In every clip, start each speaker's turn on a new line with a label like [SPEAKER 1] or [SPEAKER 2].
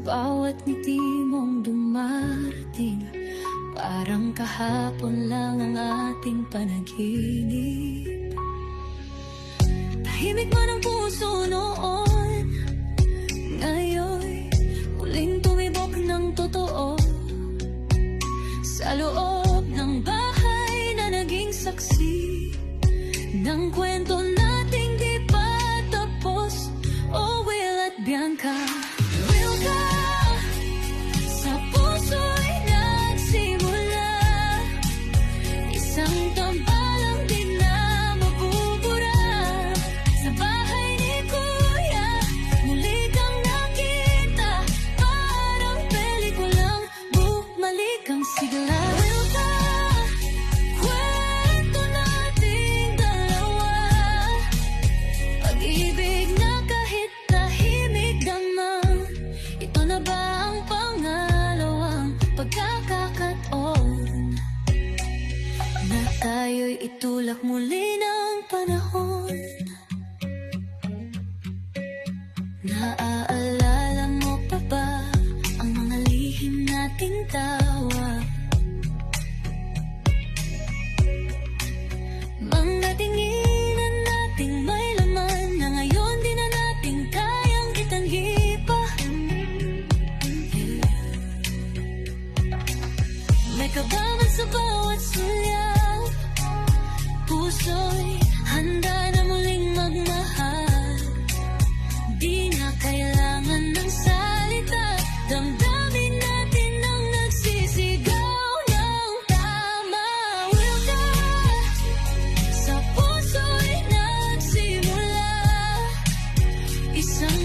[SPEAKER 1] bawat ngiti mong dumarating Parang kahapon lang ang ating panaginip. Tahimik man ang puso noon Ngayon, muling tumibok ng totoo. Sa loob ng bahay na naging saksi Ng kwento nating di pa tapos Oh, Will at Bianca tayo'y itulak muli ng panahon. Naaalala mo pa ba ang mga lihim nating tawa? Mga tinginan nating may laman Na ngayon kayang itanggi pa May kabaman sa bawat sulyap Puso'y handa na muling magmahal. Di na kailangan ng salita. Damdamin natin ang nagsisigaw ng tama. Will ka sa puso'y nagsimula. Isang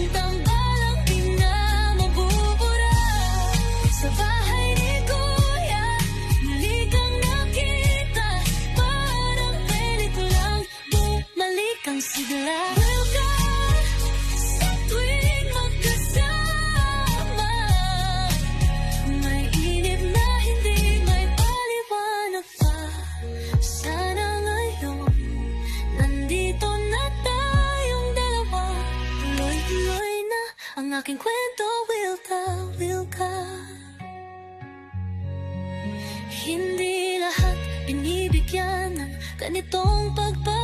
[SPEAKER 1] aking kwento Will ka, will ka. Hindi lahat binibigyan ng ganitong pagpapalagay